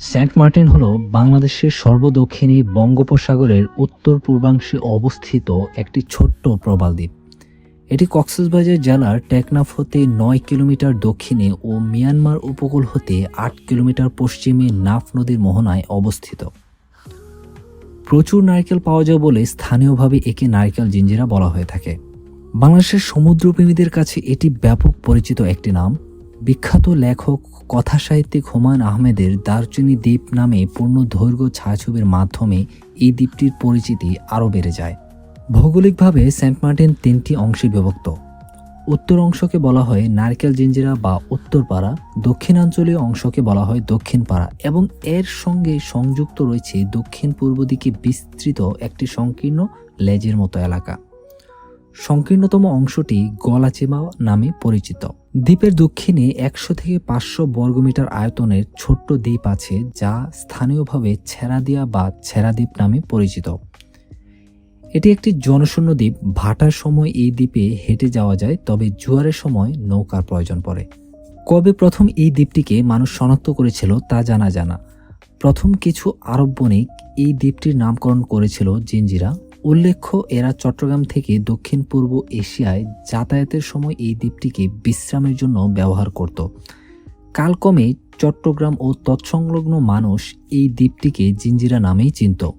Saint Martin হল বাংলাদেশের সর্বদক্ষিণী বঙ্গোপসাগরের উত্তর পূর্বাংশে অবস্থিত একটি ছোট্ট প্রবাল দ্বীপ। এটি কক্সবাজার জেলার টেকনাফ হতে নয় কিলোমিটার দক্ষিণে ও মিয়ানমার উপকূল হতে আট কিলোমিটার পশ্চিমে নাফ নদীর মোহনায় অবস্থিত। প্রচুর নারকেল পাওয়া যায় বলে স্থানীয়ভাবে একে নারকেল জিঞ্জিরা বলা হয়ে থাকে। বাংলাদেশের সমুদ্রপ্রেমীদের কাছে এটি ব্যাপক পরিচিত একটি নাম। বিখ্যাত লেখক কথা সাহিত্যিক হুমায়ুন আহমেদের দারচিনি দ্বীপ নামে পূর্ণ দৈর্ঘ্য ছায়াছবির মাধ্যমে এই দ্বীপটির পরিচিতি আরও বেড়ে যায়। ভৌগোলিকভাবে সেন্ট মার্টিন তিনটি অংশে বিভক্ত। উত্তর অংশকে বলা হয় নারকেল জিঞ্জিরা বা উত্তরপাড়া দক্ষিণাঞ্চলীয় অংশকে বলা হয় দক্ষিণপাড়া এবং এর সঙ্গে সংযুক্ত রয়েছে দক্ষিণ পূর্ব দিকে বিস্তৃত একটি সংকীর্ণ লেজের মতো এলাকা। সংকীর্ণতম অংশটি গলাচেমা নামে পরিচিত। দ্বীপের দক্ষিণে একশো থেকে পাঁচশো বর্গমিটার আয়তনের ছোট্ট দ্বীপ আছে যা স্থানীয়ভাবে ছেড়াদিয়া বা ছেড়াদ্বীপ নামে পরিচিত। এটি একটি জনশূন্য দ্বীপ। ভাটার সময় এই দ্বীপে হেঁটে যাওয়া যায়, তবে জোয়ারের সময় নৌকার প্রয়োজন পড়ে। কবে প্রথম এই দ্বীপটিকে মানুষ শনাক্ত করেছিল তা জানা জানা প্রথম কিছু আরব বণিক এই দ্বীপটির নামকরণ করেছিল জিঞ্জিরা উল্লেখ্য, এরা চট্টগ্রাম থেকে দক্ষিণ পূর্ব এশিয়ায় যাতায়াতের সময় এই দ্বীপটিকে বিশ্রামের জন্য ব্যবহার করত। কালক্রমে চট্টগ্রাম ও তৎসংলগ্ন মানুষ এই দ্বীপটিকে জিঞ্জিরা নামেই চিনত।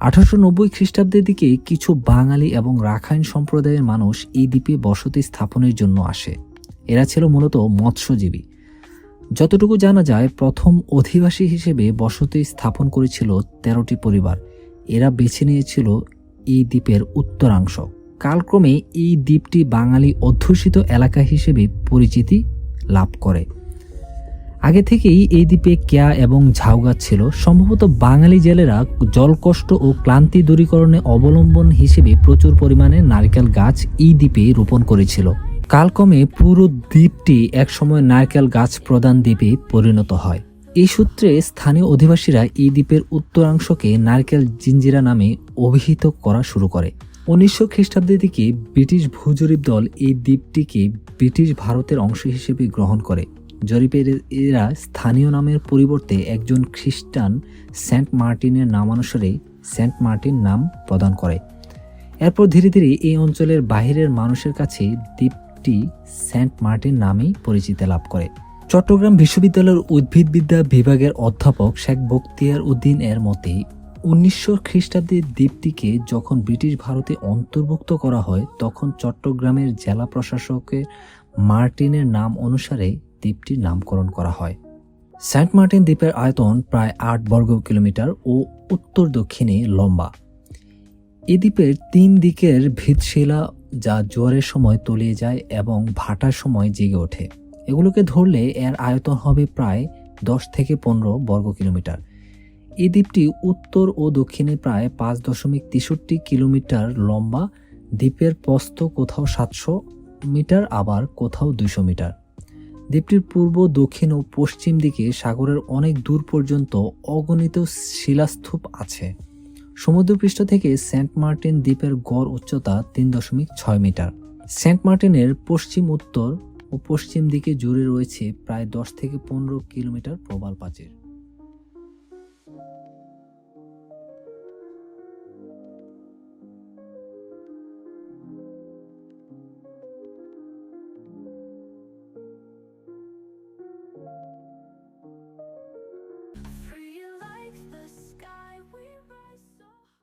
আঠারোশো নব্বই খ্রিস্টাব্দের দিকে কিছু বাঙালি এবং রাখাইন সম্প্রদায়ের মানুষ এই দ্বীপে বসতি স্থাপনের জন্য আসে। এরা ছিল মূলত মৎস্যজীবী। যতটুকু জানা যায়, প্রথম অধিবাসী হিসেবে বসতি স্থাপন করেছিল তেরোটি পরিবার। এরা বেছে নিয়েছিল এই দ্বীপের উত্তরাংশ। কালক্রমে এই দ্বীপটি বাঙালি অধ্যুষিত এলাকা হিসেবে পরিচিতি লাভ করে। আগে থেকেই এই দ্বীপে কেয়া এবং ঝাউ গাছ ছিল। সম্ভবত বাঙালি জেলেরা জলকষ্ট ও ক্লান্তি দূরীকরণে অবলম্বন হিসেবে প্রচুর পরিমাণে নারকেল গাছ এই দ্বীপে রোপণ করেছিল। কালক্রমে পুরো দ্বীপটি একসময় নারকেল গাছ প্রদান দ্বীপে পরিণত হয়। এই সূত্রে স্থানীয় অধিবাসীরা এই দ্বীপের উত্তরাংশকে নারকেল জিঞ্জিরা নামে অভিহিত করা শুরু করে। উনিশশো খ্রিস্টাব্দের দিকে ব্রিটিশ ভূজরিপ দল এই দ্বীপটিকে ব্রিটিশ ভারতের অংশ হিসেবে গ্রহণ করে। জরিপের এরা স্থানীয় নামের পরিবর্তে একজন খ্রিস্টান সেন্ট মার্টিনের নামানুসারে সেন্ট মার্টিন নাম প্রদান করে। এরপর ধীরে ধীরে এই অঞ্চলের বাহিরের মানুষের কাছে দ্বীপটি সেন্ট মার্টিন নামেই পরিচিতি লাভ করে। চট্টগ্রাম বিশ্ববিদ্যালয়ের উদ্ভিদবিদ্যা বিভাগের অধ্যাপক শেখ বক্তিয়ার উদ্দিন এর মতে, উনিশশো খ্রিস্টাব্দে দ্বীপটিকে যখন ব্রিটিশ ভারতে অন্তর্ভুক্ত করা হয়, তখন চট্টগ্রামের জেলা প্রশাসকের মার্টিনের নাম অনুসারে দ্বীপটির নামকরণ করা হয়। সেন্ট মার্টিন দ্বীপের আয়তন প্রায় আট বর্গ কিলোমিটার ও উত্তর দক্ষিণে লম্বা। এ দ্বীপের তিন দিকের ভিতশিলা যা জোয়ারের সময় তলিয়ে যায় এবং ভাটার সময় জেগে ওঠে। এগুলোকে ধরলে এর আয়তন হবে প্রায় দশ থেকে পনেরো বর্গ কিলোমিটার। এই দ্বীপটি উত্তর ও দক্ষিণে প্রায় পাঁচ দশমিক তেষট্টি কিলোমিটার লম্বা। দ্বীপের প্রস্থ কোথাও সাতশো মিটার, আবার কোথাও দুশো মিটার। দ্বীপটির পূর্ব, দক্ষিণ ও পশ্চিম দিকে সাগরের অনেক দূর পর্যন্ত অগণিত শিলাস্তূপ আছে। সমুদ্রপৃষ্ঠ থেকে সেন্ট মার্টিন দ্বীপের গড় উচ্চতা তিন দশমিক ছয় মিটার। সেন্ট মার্টিনের পশ্চিম উত্তর ও পশ্চিম দিকে জুড়ে রয়েছে প্রায় দশ থেকে পনেরো কিলোমিটার প্রবাল প্রাচীর